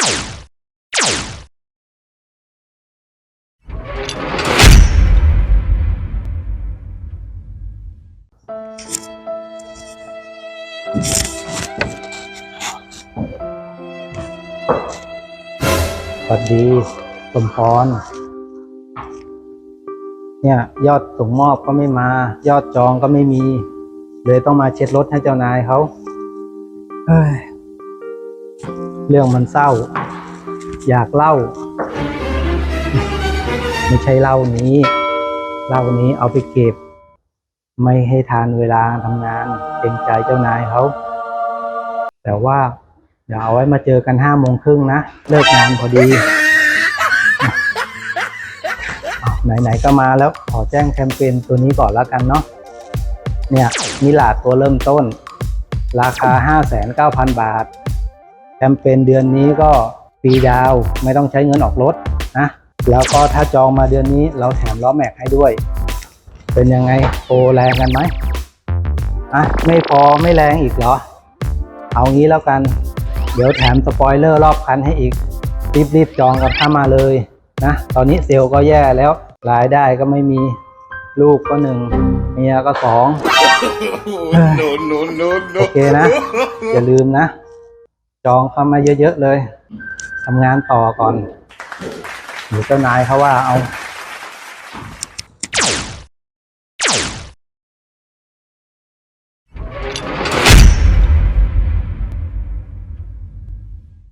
สวัสดีสมพร เนี่ย ยอดส่งมอบก็ไม่มา ยอดจองก็ไม่มี เลยต้องมาเช็ดรถให้เจ้านายเขาเฮ้ย เรื่องมันเศร้า อยากเล่า ไม่ใช่เล่านี้เล่านี้เอาไปเก็บ ไม่ให้ทานเวลาทำงานเกรงใจเจ้านายเขาแต่ว่าเดี๋ยวเอาไว้มาเจอกันห้าโมงครึ่งนะ เลิกงานพอดีไหนๆก็มาแล้วขอแจ้งแคมเปญตัวนี้ก่อนแล้วกันเนาะเนี่ยมิลาดตัวเริ่มต้น ราคา 59,000 บาท แคมเปญเดือนนี้ก็ฟรีดาวน์ไม่ต้องใช้เงินออกรถนะแล้วก็ถ้าจองมาเดือนนี้เราแถมล้อแม็กให้ด้วย เป็นยังไงโปรแรงกันไหมอะไม่พอไม่แรงอีกเหรอ เอางี้แล้วกัน เดี๋ยวแถมสปอยเลอร์รอบคันให้อีก รีบๆจองกันเข้ามาเลยนะตอนนี้เซลล์ก็แย่แล้วรายได้ก็ไม่มีลูกก็หนึ่งเมียก็สอง no, no, no, โอเคนะ อย่าลืมนะ จองเข้ามาเยอะๆเลยทำงานต่อก่อนหรือเจ้านายเขาว่าเอา